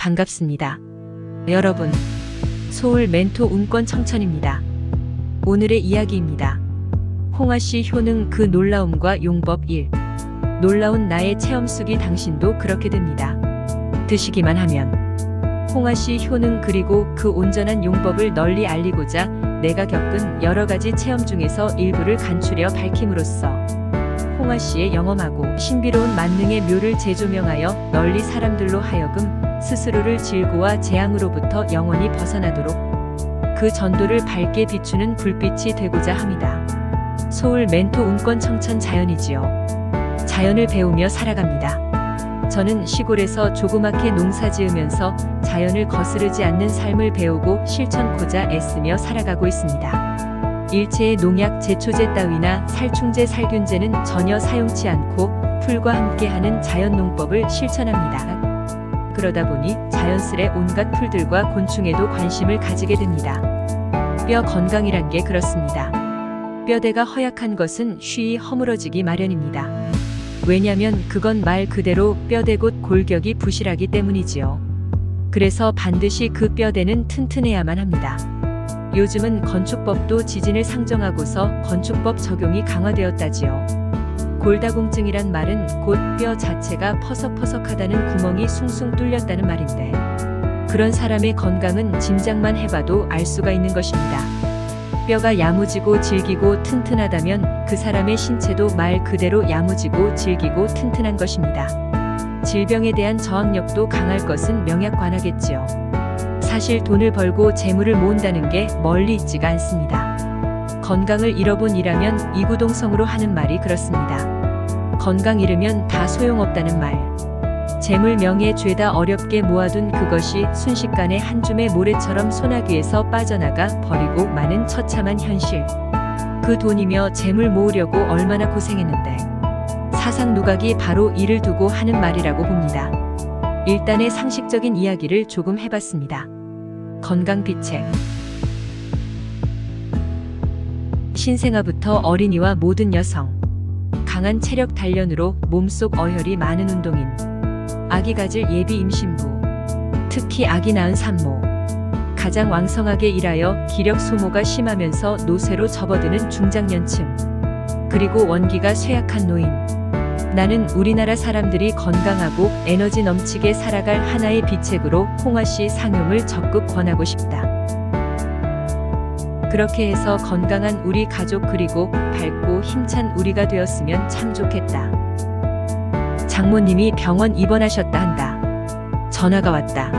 반갑습니다. 여러분, 서울 멘토 운권 청천입니다. 오늘의 이야기입니다. 홍아 씨 효능 그 놀라움과 용법 1. 놀라운 나의 체험 속이 당신도 그렇게 됩니다. 드시기만 하면. 홍아 씨 효능 그리고 그 온전한 용법을 널리 알리고자 내가 겪은 여러 가지 체험 중에서 일부를 간추려 밝힘으로써 홍아 씨의 영험하고 신비로운 만능의 묘를 재조명하여 널리 사람들로 하여금 스스로를 질고와 재앙으로부터 영원히 벗어나도록 그 전도를 밝게 비추는 불빛이 되고자 합니다. 서울 멘토 운권 청천 자연이지요. 자연을 배우며 살아갑니다. 저는 시골에서 조그맣게 농사 지으면서 자연을 거스르지 않는 삶을 배우고 실천코자 애쓰며 살아가고 있습니다. 일체의 농약, 제초제 따위나 살충제, 살균제는 전혀 사용치 않고 풀과 함께하는 자연 농법을 실천합니다. 그러다 보니 자연스레 온갖 풀들과 곤충에도 관심을 가지게 됩니다. 뼈 건강이란 게 그렇습니다. 뼈대가 허약한 것은 쉬이 허물어지기 마련입니다. 왜냐면 그건 말 그대로 뼈대 곧 골격이 부실하기 때문이지요. 그래서 반드시 그 뼈대는 튼튼해야만 합니다. 요즘은 건축법도 지진을 상정하고서 건축법 적용이 강화되었다지요. 골다공증이란 말은 곧 뼈 자체가 퍼석퍼석하다는 구멍이 숭숭 뚫렸다는 말인데 그런 사람의 건강은 짐작만 해봐도 알 수가 있는 것입니다. 뼈가 야무지고 질기고 튼튼하다면 그 사람의 신체도 말 그대로 야무지고 질기고 튼튼한 것입니다. 질병에 대한 저항력도 강할 것은 명약관하겠지요. 사실 돈을 벌고 재물을 모은다는 게 멀리 있지가 않습니다. 건강을 잃어본 이라면 이구동성으로 하는 말이 그렇습니다. 건강 잃으면 다 소용없다는 말. 재물 명예 죄다 어렵게 모아둔 그것이 순식간에 한 줌의 모래처럼 소나기에서 빠져나가 버리고 마는 처참한 현실. 그 돈이며 재물 모으려고 얼마나 고생했는데. 사상 누각이 바로 이를 두고 하는 말이라고 봅니다. 일단의 상식적인 이야기를 조금 해봤습니다. 건강 비책. 신생아부터 어린이와 모든 여성. 강한 체력 단련으로 몸속 어혈이 많은 운동인. 아기 가질 예비 임신부. 특히 아기 낳은 산모. 가장 왕성하게 일하여 기력 소모가 심하면서 노쇠로 접어드는 중장년층. 그리고 원기가 쇠약한 노인. 나는 우리나라 사람들이 건강하고 에너지 넘치게 살아갈 하나의 비책으로 홍화 씨 상용을 적극 권하고 싶다. 그렇게 해서 건강한 우리 가족 그리고 밝고 힘찬 우리가 되었으면 참 좋겠다. 장모님이 병원 입원하셨다 한다. 전화가 왔다.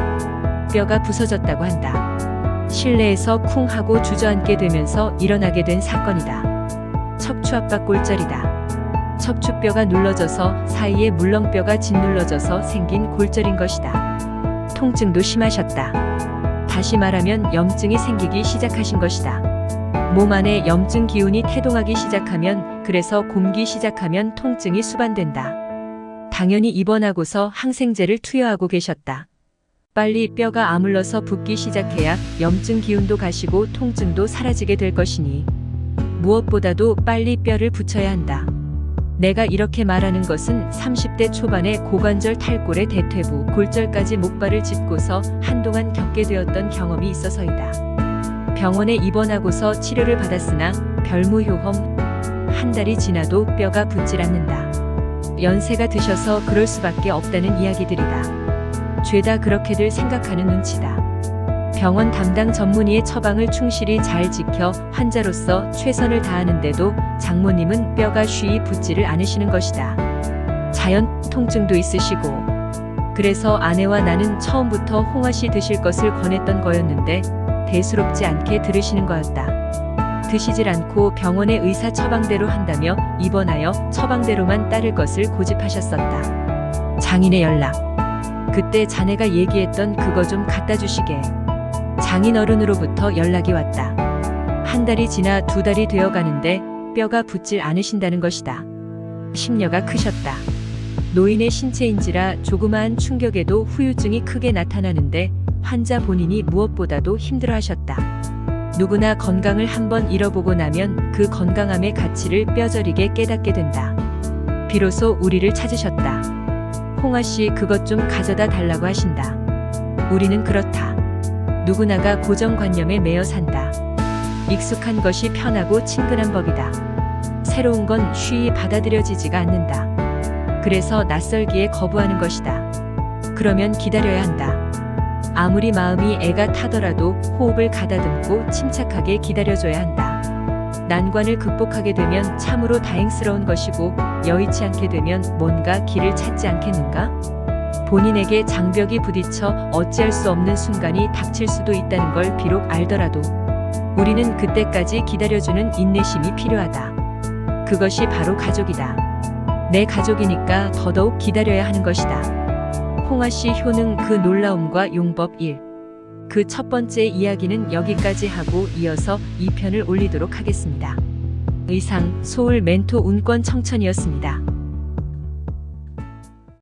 뼈가 부서졌다고 한다. 실내에서 쿵 하고 주저앉게 되면서 일어나게 된 사건이다. 척추 압박 골절이다. 척추뼈가 눌러져서 사이에 물렁뼈가 짓눌러져서 생긴 골절인 것이다. 통증도 심하셨다. 다시 말하면 염증이 생기기 시작하신 것이다. 몸 안에 염증 기운이 태동하기 시작하면 그래서 곰기 시작하면 통증이 수반된다. 당연히 입원하고서 항생제를 투여하고 계셨다. 빨리 뼈가 아물러서 붓기 시작해야 염증 기운도 가시고 통증도 사라지게 될 것이니 무엇보다도 빨리 뼈를 붙여야 한다. 내가 이렇게 말하는 것은 30대 초반에 고관절 탈골의 대퇴부 골절까지 목발을 짚고서 한동안 겪게 되었던 경험이 있어서이다. 병원에 입원하고서 치료를 받았으나 별무효험 한 달이 지나도 뼈가 붙질 않는다. 연세가 드셔서 그럴 수밖에 없다는 이야기들이다. 죄다 그렇게들 생각하는 눈치다. 병원 담당 전문의의 처방을 충실히 잘 지켜 환자로서 최선을 다하는데도 장모님은 뼈가 쉬이 붙지를 않으시는 것이다. 자연 통증도 있으시고 그래서 아내와 나는 처음부터 홍화 씨 드실 것을 권했던 거였는데 대수롭지 않게 들으시는 거였다. 드시질 않고 병원의 의사 처방대로 한다며 입원하여 처방대로만 따를 것을 고집하셨었다. 장인의 연락. 그때 자네가 얘기했던 그거 좀 갖다 주시게. 장인어른으로부터 연락이 왔다. 한 달이 지나 두 달이 되어 가는데 뼈가 붙질 않으신다는 것이다. 심려가 크셨다. 노인의 신체인지라 조그마한 충격에도 후유증이 크게 나타나는데 환자 본인이 무엇보다도 힘들어 하셨다. 누구나 건강을 한번 잃어보고 나면 그 건강함의 가치를 뼈저리게 깨닫게 된다. 비로소 우리를 찾으셨다. 홍아 씨 그것 좀 가져다 달라고 하신다. 우리는 그렇다. 누구나가 고정관념에 매여 산다. 익숙한 것이 편하고 친근한 법이다. 새로운 건 쉬이 받아들여지지가 않는다. 그래서 낯설기에 거부하는 것이다. 그러면 기다려야 한다. 아무리 마음이 애가 타더라도 호흡을 가다듬고 침착하게 기다려줘야 한다. 난관을 극복하게 되면 참으로 다행스러운 것이고 여의치 않게 되면 뭔가 길을 찾지 않겠는가? 본인에게 장벽이 부딪혀 어찌할 수 없는 순간이 닥칠 수도 있다는 걸 비록 알더라도 우리는 그때까지 기다려주는 인내심이 필요하다. 그것이 바로 가족이다. 내 가족이니까 더더욱 기다려야 하는 것이다. 홍아 씨 효능 그 놀라움과 용법 1. 그 첫 번째 이야기는 여기까지 하고 이어서 2편을 올리도록 하겠습니다. 의상 소울 멘토 운권 청천이었습니다.